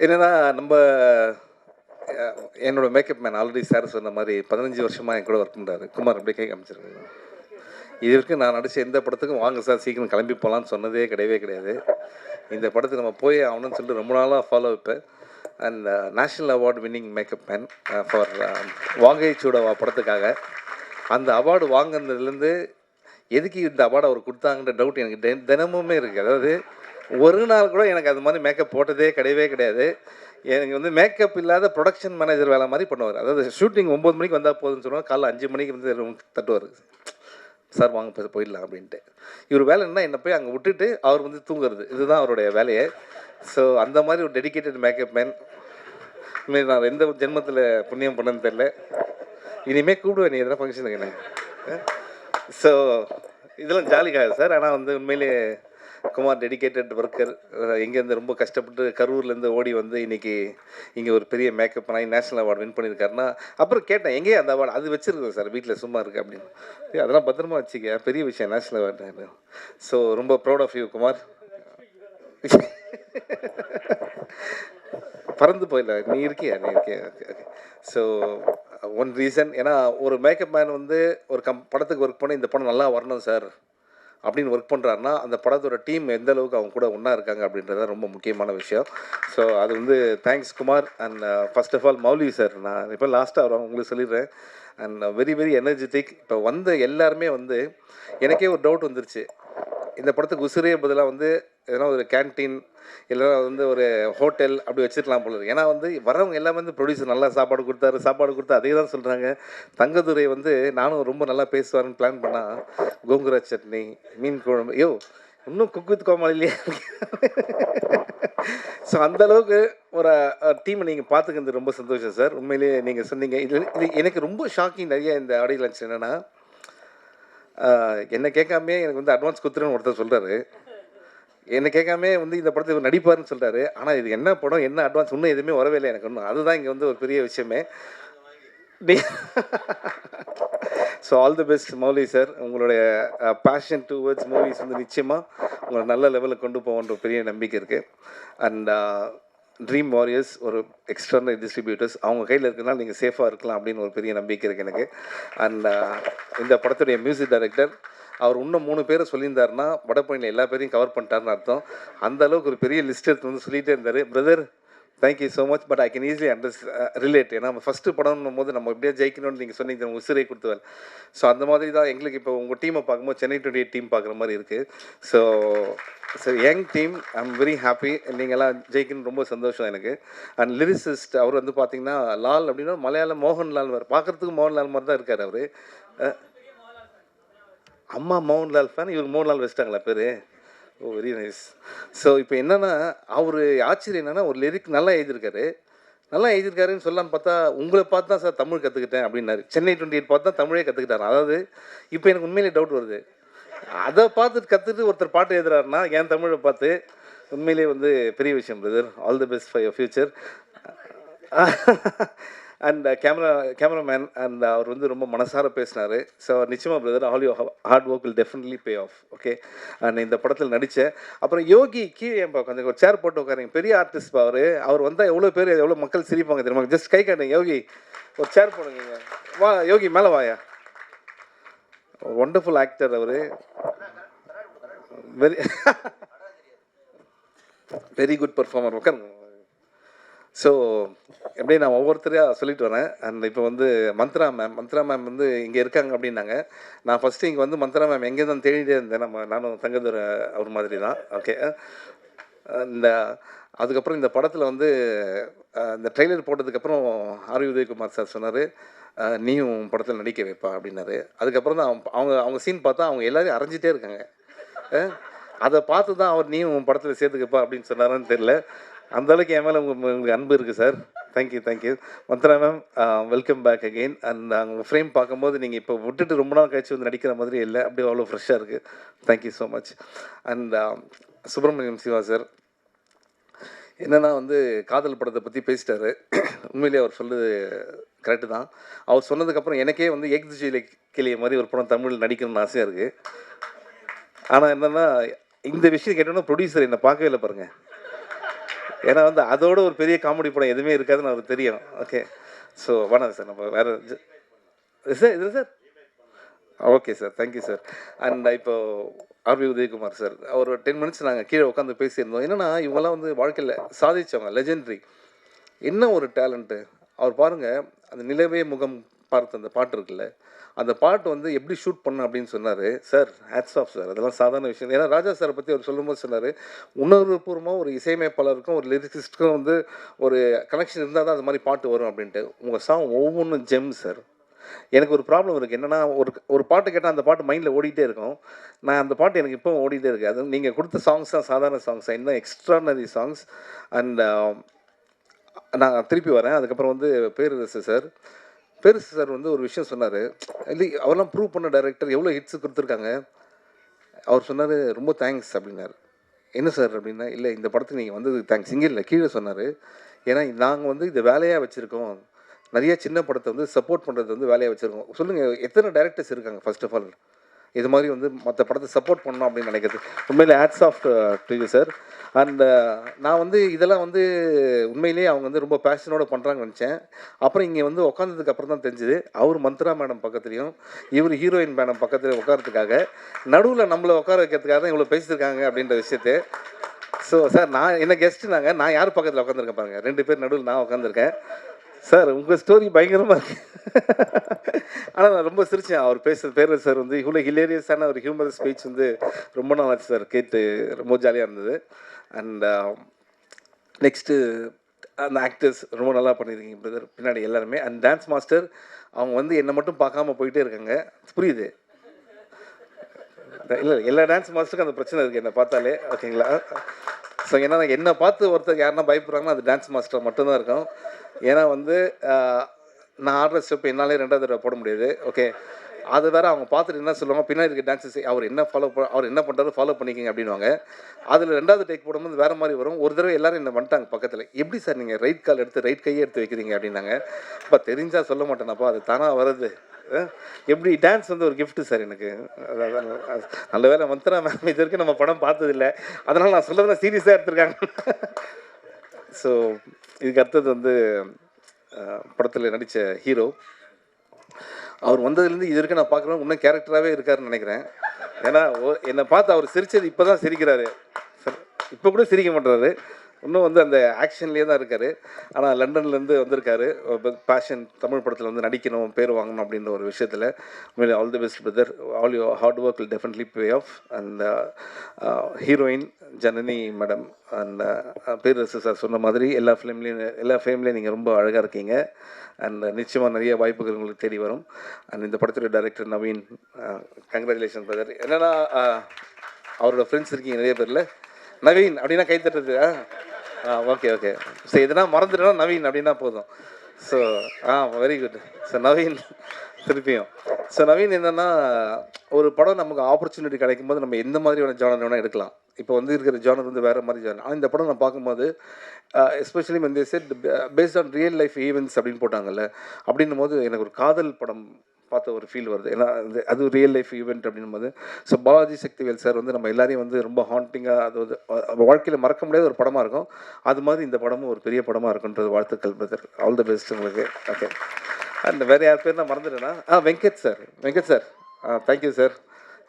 என்னென்னா நம்ம என்னோடய என்னோட மேக்கப் மேன் ஆல்ரெடி சார் சொன்ன மாதிரி பதினஞ்சு வருஷமாக என் கூட ஒர்க் பண்ணுறாரு குமார் அப்படியே கை காமிச்சிருக்காரு இது வரைக்கும் நான் நடித்த எந்த படத்துக்கும் வாங்க சார் சீக்கிரம் கிளம்பி போகலான்னு சொன்னதே கிடையவே கிடையாது. இந்த படத்துக்கு நம்ம போய் ஆகணும்னு சொல்லிட்டு ரொம்ப நாளாக ஃபாலோ வைப்பேன் and national award winning makeup man for Vaagai Soodavaa படத்துக்காக. அந்த அவார்டு வாங்கினதுலேருந்து எதுக்கு இந்த அவார்டு அவர் கொடுத்தாங்கன்ற டவுட் எனக்கு தினமுமே இருக்குது அதாவது ஒரு நாள் கூட எனக்கு அது மாதிரி மேக்கப் போட்டதே கிடையவே கிடையாது. எனக்கு வந்து மேக்கப் இல்லாத ப்ரொடக்ஷன் மேனேஜர் வேலை மாதிரி பண்ணுவார். அதாவது ஷூட்டிங் ஒம்பது மணிக்கு வந்தால் போதும்னு சொல்லுவாங்க. காலைல அஞ்சு மணிக்கு வந்து room தட்டுவார். சார் வாங்க போய் போயிடலாம் அப்படின்ட்டு. இவர் வேலை என்ன என்னை போய் அங்கே விட்டுட்டு அவர் வந்து தூங்குறது. இதுதான் அவருடைய வேலையை. ஸோ அந்த மாதிரி ஒரு டெடிகேட்டட் மேக்கப் மேன் இனிமேல் நான் எந்த ஜென்மத்தில் புண்ணியம் பண்ணன்னு தெரில இனிமேல் கூப்பிடுவேன் நீ எதனா ஃபங்க்ஷனுக்கு என்ன? ஸோ இதெல்லாம் ஜாலிக்காக சார். ஆனால் வந்து உண்மையிலே குமார் டெடிகேட்டட் ஒர்க்கர் இங்கேருந்து ரொம்ப கஷ்டப்பட்டு கரூர்லேருந்து ஓடி வந்து இன்னைக்கு இங்கே ஒரு பெரிய மேக்கப் பண்ணி நேஷனல் அவார்டு வின் பண்ணியிருக்காருன்னா அப்புறம் கேட்டேன் எங்கேயே அந்த அவார்டு அது வச்சிருக்கேன் சார் வீட்டில் சும்மா இருக்குது அப்படின்னு. அதெல்லாம் பத்திரமா வச்சுக்க பெரிய விஷயம் நேஷனல் அவார்டு ஸோ ரொம்ப ப்ரௌட் ஆஃப் யூ குமார். பறந்து போயிடல. நீ இருக்கியா? நீ இருக்கியா? Okay okay so one reason ஏன்னா ஒரு மேக்கப் மேன் வந்து ஒரு கம் படத்துக்கு ஒர்க் பண்ணி இந்த படம் நல்லா வரணும் சார் அப்படின்னு ஒர்க் பண்ணுறாருன்னா அந்த படத்தோட டீம் எந்த அளவுக்கு அவங்க கூட ஒன்றா இருக்காங்க அப்படின்றது தான் ரொம்ப முக்கியமான விஷயம். ஸோ அது வந்து thanks Kumar and first of all Mouli sir நான் இப்போ லாஸ்ட்டாக வரும் உங்களுக்கு சொல்லிடுறேன். அண்ட் வெரி வெரி எனர்ஜெட்டிக் இப்போ வந்த எல்லாருமே வந்து எனக்கே ஒரு டவுட் வந்துருச்சு. இந்த படத்துக்கு உசுரே பதிலாக வந்து எதனா ஒரு கேன்டீன் இல்லைன்னா வந்து ஒரு ஹோட்டல் அப்படி வச்சிருக்கலாம் போல ஏன்னா வந்து வரவங்க எல்லாமே வந்து ப்ரொடியூசர் நல்லா சாப்பாடு கொடுத்தாரு சாப்பாடு கொடுத்தா அதே தான் சொல்கிறாங்க தங்கதுரை வந்து நானும் ரொம்ப நல்லா பேசுவார்னு பிளான் பண்ணால் கோங்குரா சட்னி மீன் குழம்பு ஐயோ இன்னும் குக் வித் கோமாளிலேயே ஸோ அந்த அளவுக்கு ஒரு டீமை நீங்கள் பார்த்துக்கிறது ரொம்ப சந்தோஷம் சார். உண்மையிலேயே நீங்கள் சொன்னீங்க. இது இது எனக்கு ரொம்ப ஷாக்கிங் நிறைய இந்த ஆடியோ லன்ச் என்னென்னா என்னை கேட்காமே எனக்கு வந்து அட்வான்ஸ் கொடுத்துருன்னு ஒருத்தர் சொல்கிறாரு என்னை கேட்காம வந்து இந்த படத்தை இவர் நடிப்பாருன்னு சொல்கிறாரு ஆனால் இது என்ன படம் என்ன அட்வான்ஸ் இன்னும் எதுவுமே வரவே இல்லை எனக்கு ஒன்றும் அதுதான் இங்கே வந்து ஒரு பெரிய விஷயமே. So all the best Mouli sir உங்களுடைய பேஷன் டுவர்ட்ஸ் மூவிஸ் வந்து நிச்சயமாக உங்களை நல்ல லெவலில் கொண்டு போகன்ற ஒரு பெரிய நம்பிக்கை இருக்குது அண்ட் ட்ரீம் வாரியர்ஸ் ஒரு எக்ஸ்டர்னல் டிஸ்ட்ரிபியூட்டர்ஸ் அவங்க கையில் இருக்கிறனால நீங்கள் சேஃபாக இருக்கலாம் அப்படின்னு ஒரு பெரிய நம்பிக்கை இருக்குது எனக்கு. அண்ட் இந்த படத்துடைய மியூசிக் டைரக்டர் அவர் இன்னும் மூணு பேரை சொல்லியிருந்தாருன்னா வடபழனியில் எல்லா பேரையும் கவர் பண்ணிட்டாருன்னு அர்த்தம். அந்த அளவுக்கு ஒரு பெரிய லிஸ்ட் எடுத்து வந்து சொல்லிகிட்டே இருந்தார். Brother thank you so much but I can easily under relate ஏன்னா நம்ம ஃபஸ்ட்டு படம்னும் போது நம்ம எப்படியா ஜெயிக்கணும்னு நீங்கள் சொன்னீங்க நம்ம உசிரை கொடுத்துவார் ஸோ அந்த மாதிரி தான் எங்களுக்கு இப்போ உங்கள் டீமை பார்க்கும்போது சென்னை டுவெண்ட்டி டீம் பார்க்குற மாதிரி இருக்குது so sir young team I am very happy நீங்கள்லாம் ஜெயிக்கணும் ரொம்ப சந்தோஷம் எனக்கு. அண்ட் லிரிசிஸ்ட் அவர் வந்து பார்த்தீங்கன்னா லால் அப்படின்னா மலையாளம் மோகன்லால் வர பார்க்குறதுக்கு மோகன்லால் மாதிரி தான் இருக்கார் அவர். அம்மா மோகன்லால் ஃபேன் இவர் மோகன்லால் வச்சிட்டாங்களா பேர்? ஓ வெரி நைஸ் ஸோ இப்போ என்னென்னா அவர் ஆச்சரியம் என்னென்னா ஒரு லிரிக் நல்லா எழுதியிருக்காரு. நல்லா எழுதியிருக்காருன்னு சொல்லலாம்னு பார்த்தா உங்களை பார்த்து தான் சார் தமிழ் கற்றுக்கிட்டேன் அப்படின்னாரு. சென்னை டுவெண்ட்டி எயிட் பார்த்து தான் தமிழே கற்றுக்கிட்டாரு அதாவது இப்போ எனக்கு உண்மையிலே டவுட் வருது. அதை பார்த்துட்டு கற்றுட்டு ஒருத்தர் பாட்டு எழுதுறாருன்னா என் தமிழை பார்த்து உண்மையிலே வந்து பெரிய விஷயம் brother all the best for your future and camera cameraman and அவர் வந்து ரொம்ப மனசார பேசினார். ஸோ நிச்சயமாக brother all you hard work will definitely pay off okay and இந்த படத்தில் நடித்தேன் அப்புறம் யோகி கீழே ஏன் கொஞ்சம் ஒரு சேர் போட்டு உட்காருங்க பெரிய ஆர்டிஸ்ட் அவர். அவர் வந்தால் எவ்வளோ பேர் எவ்வளோ மக்கள் சிரிப்பாங்க தெரியுமா? ஜஸ்ட் கை காட்டுங்க யோகி. ஒரு சேர் போடுங்க வா யோகி மேலே வாயா. ஒண்டர்ஃபுல் ஆக்டர் அவர். வெரி வெரி குட் பர்ஃபார்மர் உட்காருங்க ஸோ எப்படி நான் ஒவ்வொருத்தரையாக சொல்லிட்டு வரேன். அண்ட் இப்போ வந்து மந்த்ரா மேம் மந்த்ரா மேம் வந்து இங்கே இருக்காங்க அப்படின்னாங்க. நான் ஃபஸ்ட்டு இங்கே வந்து மந்த்ரா மேம் எங்கே தான் தேடிட்டே இருந்தேன். நம்ம நானும் தங்கதுரை அவர் மாதிரி தான் ஓகே இந்த அதுக்கப்புறம் இந்த படத்தில் வந்து இந்த ட்ரெய்லர் போட்டதுக்கப்புறம் ஆர் உதயகுமார் சார் சொன்னார் நீயும் படத்தில் நடிக்க வைப்பா அப்படின்னாரு. அதுக்கப்புறம் தான் அவங்க- அவங்க சீன் பார்த்தா அவங்க எல்லோரையும் அரைஞ்சிட்டே இருக்காங்க. அதை பார்த்து தான் அவர் நீயும் படத்தில் சேர்த்துக்கப்பா அப்படின்னு சொன்னாரான்னு தெரில அந்த அளவுக்கு என் மேலே உங்கள் உங்களுக்கு அன்பு இருக்குது sir thank you thank you Mantra ma'am welcome back again and உங்கள் ஃப்ரேம் பார்க்கும்போது நீங்கள் இப்போ விட்டுட்டு ரொம்ப நாள் கழிச்சு வந்து நடிக்கிற மாதிரி இல்லை. அப்படியே அவ்வளோ ஃப்ரெஷ்ஷாக இருக்குது thank you so much and Subramaniam Siva sir என்னென்னா வந்து காதல் படத்தை பற்றி பேசிட்டாரு. உண்மையிலேயே அவர் சொல்லுது கரெக்டு தான். அவர் சொன்னதுக்கப்புறம் எனக்கே வந்து எக்ஸிஜியில் கிளிய மாதிரி ஒரு படம் தமிழில் நடிக்கணும்னு ஆசையாக இருக்குது ஆனால் என்னென்னா இந்த விஷயம் கேட்டோன்னா ப்ரொடியூசர் என்னை பார்க்கவே இல்லை பாருங்கள் ஏன்னா வந்து அதோட ஒரு பெரிய காமெடி படம் எதுவுமே இருக்காதுன்னு அவருக்கு தெரியும். ஓகே ஸோ வேணாம் சார். நம்ம வேறு சார் இது sir? Okay sir thank you sir and இப்போ ஆர்பி உதயகுமார் சார் ஒரு டென் மினிட்ஸ் நாங்கள் கீழே உட்காந்து பேசியிருந்தோம். என்னன்னா இவங்கெல்லாம் வந்து வாழ்க்கையில் சாதிச்சவங்க லெஜெண்ட்ரி என்ன ஒரு டேலண்ட்டு அவர் பாருங்கள் அந்த நிலவே முகம் பார்த்த அந்த பாட்டு இருக்குல்ல அந்த பாட்டு வந்து எப்படி ஷூட் பண்ண அப்படின்னு சொன்னார். சார் ஹேட்ஸ் ஆஃப் சார் அதெல்லாம் சாதாரண விஷயம். ஏன்னா ராஜா சாரை பற்றி அவர் சொல்லும்போது சொன்னார் உணர்வுபூர்வமாக ஒரு இசையமைப்பாளருக்கும் ஒரு லிரிக்ஸிஸ்ட்டுக்கும் வந்து ஒரு கனெக்ஷன் இருந்தால் தான் அது மாதிரி பாட்டு வரும் அப்படின்ட்டு. உங்கள் சாங் ஒவ்வொன்றும் ஜெம் சார் எனக்கு ஒரு ப்ராப்ளம் இருக்குது என்னென்னா ஒரு ஒரு பாட்டு கேட்டால் அந்த பாட்டு மைண்டில் ஓடிட்டே இருக்கும். நான் அந்த பாட்டு எனக்கு இப்போ ஓடிட்டே இருக்கு. அது நீங்கள் கொடுத்த சாங்ஸ் தான் சாதாரண சாங்ஸ் இன்னும் எக்ஸ்ட்ரானரி சாங்ஸ் அண்ட் நான் திருப்பி வரேன். அதுக்கப்புறம் வந்து பேரரசு சார் பெருசு சார் வந்து ஒரு விஷயம் சொன்னார். இல்லை அவரெல்லாம் ப்ரூவ் பண்ண டைரக்டர் எவ்வளோ ஹிட்ஸ் கொடுத்துருக்காங்க. அவர் சொன்னார் ரொம்ப தேங்க்ஸ் அப்படின்னாரு. என்ன சார் அப்படின்னா இல்லை இந்த படத்துக்கு நீங்கள் வந்தது தேங்க்ஸ் இங்கே இல்லை கீழே சொன்னார். ஏன்னா நாங்கள் வந்து இந்த வேலையாக வச்சுருக்கோம். நிறைய சின்ன படத்தை வந்து சப்போர்ட் பண்ணுறது வந்து வேலையாக வச்சுருக்கோம். சொல்லுங்கள் எத்தனை டேரக்டர்ஸ் இருக்காங்க ஃபர்ஸ்ட் ஆஃப் ஆல் இது மாதிரி வந்து மற்ற படத்தை சப்போர்ட் பண்ணணும் அப்படின்னு நினைக்கிறது. உண்மையில் hats off to you sir and நான் வந்து இதெல்லாம் வந்து உண்மையிலேயே அவங்க வந்து ரொம்ப பேஷனோட பண்ணுறாங்கன்னு நினச்சேன். அப்புறம் இங்கே வந்து உட்காந்ததுக்கு அப்புறம் தான் தெரிஞ்சுது. அவர் மந்த்ரா மேடம் பக்கத்துலேயும் இவர் ஹீரோயின் மேடம் பக்கத்துலேயும் உட்காரத்துக்காக நடுவில் நம்மளை உட்கார வைக்கிறதுக்காக தான் இவ்வளோ பேசியிருக்காங்க அப்படின்ற விஷயத்தை. ஸோ சார் நான் என்ன கெஸ்ட்டு நாங்கள் நான் யார் பக்கத்தில் உட்காந்துருக்கேன் பாருங்கள் ரெண்டு பேர் நடுவில் நான் உட்காந்துருக்கேன் சார் உங்கள் ஸ்டோரி பயங்கரமாக இருக்கு. ஆனால் நான் ரொம்ப சிரிச்சேன். அவர் பேசுகிற பேர் சார் வந்து இவ்வளோ ஹிலேரியஸான ஒரு ஹியூமர் ஸ்பீச் வந்து ரொம்ப நாள் ஆச்சு சார் கேட்டு ரொம்ப ஜாலியாக இருந்தது. அண்ட் நெக்ஸ்ட்டு um, அந்த ஆக்டர்ஸ் ரொம்ப நல்லா பண்ணியிருக்கீங்க பிரதர் பின்னாடி எல்லாருமே. அண்ட் டான்ஸ் மாஸ்டர் அவங்க வந்து என்னை மட்டும் பார்க்காம போயிட்டே இருக்காங்க. புரியுது? இல்லை எல்லா டான்ஸ் மாஸ்டருக்கும் அந்த பிரச்சனை இருக்குது என்னை பார்த்தாலே. ஓகேங்களா ஸோ ஏன்னா என்னை பார்த்து ஒருத்தர் யாருன்னா பயப்படுறாங்கன்னா அது டான்ஸ் மாஸ்டர் மட்டும்தான் இருக்கும். ஏன்னா வந்து நான் ஆடுற ஸ்டெப் என்னாலே ரெண்டாவது தடவை போட முடியாது. ஓகே. அது வேற அவங்க பார்த்துட்டு என்ன சொல்லுவாங்க? பின்னாடி இருக்க டான்ஸஸ் அவர் என்ன ஃபாலோ அவர் என்ன பண்ணுறாரு ஃபாலோ பண்ணிக்கிங்க அப்படின்வாங்க அதில் ரெண்டாவது டேக் போடும்போது வேற மாதிரி வரும். ஒரு தடவை எல்லாரும் என்ன வந்துட்டாங்க பக்கத்தில். எப்படி சார் நீங்கள் ரைட் கால் எடுத்து ரைட் கையே எடுத்து வைக்கிறீங்க அப்படின்னாங்க. இப்போ தெரிஞ்சால் சொல்ல மாட்டேனப்பா அது தானாக வருது எப்படி டான்ஸ் வந்து ஒரு கிஃப்ட்டு சார் எனக்கு. நல்ல வேலை மந்த்ரா மேம் இது வரைக்கும் நம்ம படம் பார்த்ததில்ல. அதனால் நான் சொல்கிறத சீரியஸாக எடுத்திருக்காங்க. ஸோ இதுக்கு அடுத்தது வந்து படத்தில் நடித்த ஹீரோ அவர் வந்ததுலேருந்து இது வரைக்கும் நான் பார்க்குறேன் இன்னும் கேரக்டராகவே இருக்காருன்னு நினைக்கிறேன். ஏன்னா என்னை பார்த்து அவர் சிரிச்சது இப்போ தான் சிரிக்கிறாரு இப்போ கூட சிரிக்க மாட்டாரு இன்னும் வந்து அந்த ஆக்ஷன்லேயே தான் இருக்கார். ஆனால் லண்டன்லேருந்து வந்திருக்காரு. பேஷன் தமிழ் படத்தில் வந்து நடிக்கணும் பேர் வாங்கணும் அப்படின்ற ஒரு விஷயத்தில். உண்மையிலே all the best brother all you hard work will definitely pay off and heroine Janani madam and Perarasu sir சொன்ன மாதிரி எல்லா ஃபிலிம்லேயும் எல்லா ஃபிலிம்லேயும் நீங்கள் ரொம்ப அழகாக இருக்கீங்க. அண்ட் uh, நிச்சயமாக நிறைய வாய்ப்புகள் உங்களுக்கு தேடி வரும். அண்ட் இந்த படத்துடைய director Naveen uh, congratulation brother என்னன்னா uh, அவரோட ஃப்ரெண்ட்ஸ் இருக்கீங்க நிறைய பேரில். நவீன் அப்படின்னா கை தட்டுறது ஆ ஓகே ஓகே ஸோ எதுனா மறந்துட்டோம் நவீன் அப்படின்னா போதும். So ah very good so Naveen திருப்பியும். ஸோ நவீன் என்னென்னா ஒரு படம் நமக்கு ஆப்பர்ச்சுனிட்டி கிடைக்கும் போது நம்ம எந்த மாதிரியான ஜானர் வேணால் எடுக்கலாம். இப்போ வந்து இருக்கிற ஜானர் வந்து வேறு மாதிரி ஜானர் ஆனால் இந்த படம் நான் பார்க்கும்போது எஸ்பெஷலி வந்து set based on real life events அப்படின்னு போட்டாங்கல்ல அப்படின்னும் போது எனக்கு ஒரு காதல் படம் பார்த்த ஒரு ஃபீல் வருது. ஏன்னா அது அது ரியல் லைஃப் ஈவெண்ட் அப்படின்னும் போது ஸோ பாலாஜி சக்திவேல் சார் வந்து நம்ம எல்லாரையும் வந்து ரொம்ப ஹாண்டிங்காக அது வந்து வாழ்க்கையில் மறக்க முடியாத ஒரு படமாக இருக்கும். அது மாதிரி இந்த படமும் ஒரு பெரிய படமாக இருக்குன்றது வாழ்த்துக்கள் பிரதர் ஆல் தி பெஸ்ட் உங்களுக்கு. ஓகே அண்ட் வேறு யார் பேர் நான் மறந்துட்டேன்னா ஆ Venkat sir Venkat sir ah thank you sir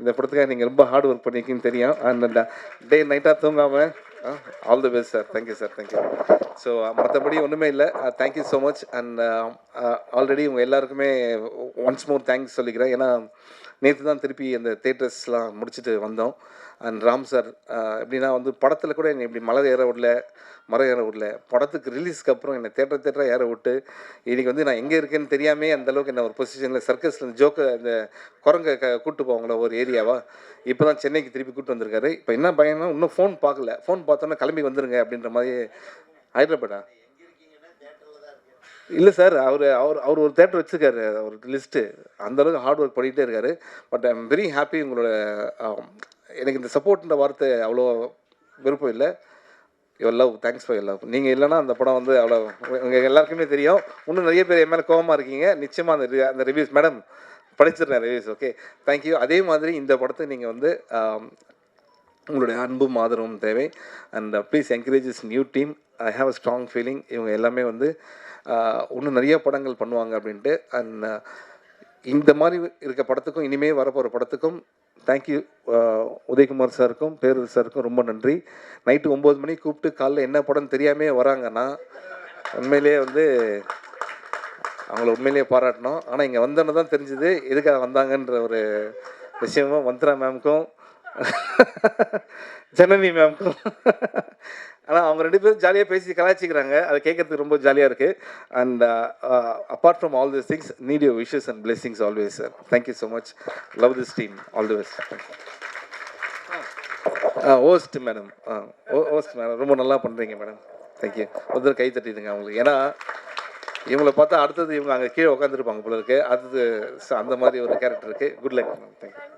இந்த படத்துக்காக நீங்கள் ரொம்ப ஹார்ட் ஒர்க் பண்ணியிருக்கீங்கன்னு தெரியும். அண்ட் டே நைட்டாக தூங்காமல் all the best sir thank you sir thank you so மற்றபடி ஒன்றுமே இல்லை. Thank you so much and already உங்கள் எல்லாருக்குமே ஒன்ஸ் மோர் தேங்க்ஸ் சொல்லிக்கிறேன். ஏன்னா நேற்று தான் திருப்பி அந்த தேட்டர்ஸ்லாம் முடிச்சுட்டு வந்தோம். அண்ட் ராம் சார் எப்படின்னா வந்து படத்தில் கூட என்னை இப்படி மலர் ஏற விடல மரம் ஏற விடல. படத்துக்கு ரிலீஸ்க்கு அப்புறம் என்னை தேட்டர் தேட்டராக ஏற விட்டு இன்றைக்கி வந்து நான் எங்கே இருக்கேன்னு தெரியாமே அந்த அளவுக்கு என்ன ஒரு பொசிஷனில் சர்க்கஸில் ஜோக்கை இந்த குரங்கை க கூப்பிட்டு போவாங்களா ஒரு ஏரியாவா இப்போ தான் சென்னைக்கு திருப்பி கூட்டு வந்திருக்காரு. இப்போ என்ன பயம்னா இன்னும் ஃபோன் பார்க்கல. ஃபோன் பார்த்தோன்னா கிளம்பி வந்துருங்க அப்படின்ற மாதிரி ஹைதராபாடா இல்லை சார் அவர் அவர் அவர் ஒரு தேட்டர் வச்சுருக்காரு அவர் லிஸ்ட்டு அந்தளவுக்கு ஹார்ட் ஒர்க் பண்ணிகிட்டே இருக்காரு. But I am very happy உங்களோட எனக்கு இந்த சப்போர்ட்ன்ற வார்த்தை அவ்வளோ விருப்பம் இல்லை. Your love thanks for your love நீங்கள் இல்லைன்னா அந்த படம் வந்து அவ்வளோ உங்கள் எல்லாருக்குமே தெரியும். இன்னும் நிறைய பேர் என் மேலே கோவமாக இருக்கீங்க. நிச்சயமாக அந்த அந்த ரிவ்யூஸ் மேடம் படிச்சிடுறேன் ரிவ்யூஸ் ஓகே தேங்க்யூ அதே மாதிரி இந்த படத்தை நீங்கள் வந்து um, உங்களுடைய அன்பும் ஆதரவும் தேவை. And please encourage is new team I have a strong feeling இவங்க எல்லாமே வந்து uh, இன்னும் நிறைய படங்கள் பண்ணுவாங்க அப்படின்ட்டு. அண்ட் uh, இந்த மாதிரி இருக்க படத்துக்கும் இனிமேல் வரப்போகிற படத்துக்கும் தேங்க்யூ uh, உதயகுமார் சாருக்கும் பேரு சாருக்கும் ரொம்ப நன்றி. நைட்டு ஒம்பது மணிக்கு கூப்பிட்டு காலைல என்ன படம்னு தெரியாமே வராங்கன்னா உண்மையிலேயே வந்து அவங்கள உண்மையிலேயே பாராட்டணும். ஆனால் இங்கே வந்தோன்னு தான் தெரிஞ்சுது எதுக்காக வந்தாங்கன்ற ஒரு விஷயமும் மந்த்ரா மேம்க்கும் ஜனனி மேம்க்கும் ஆனால் அவங்க ரெண்டு பேரும் ஜாலியாக பேசி கலாய்ச்சிக்கிறாங்க. அதை கேட்கறதுக்கு ரொம்ப ஜாலியாக இருக்குது and apart from all this things need you wishes and blessings always sir thank you so much love this team all the best ah host madam ah host madam ரொம்ப நல்லா பண்ணுறீங்க மேடம் தேங்க்யூ ஒருத்தர் தடவை கை தட்டிடுங்க அவங்களுக்கு. ஏன்னா இவங்களை பார்த்தா அடுத்தது இவங்க அங்கே கீழே உட்காந்துருப்பாங்க போல இருக்கு. அடுத்தது அந்த மாதிரி ஒரு கேரக்டர் இருக்கு. Good luck ma'am thank you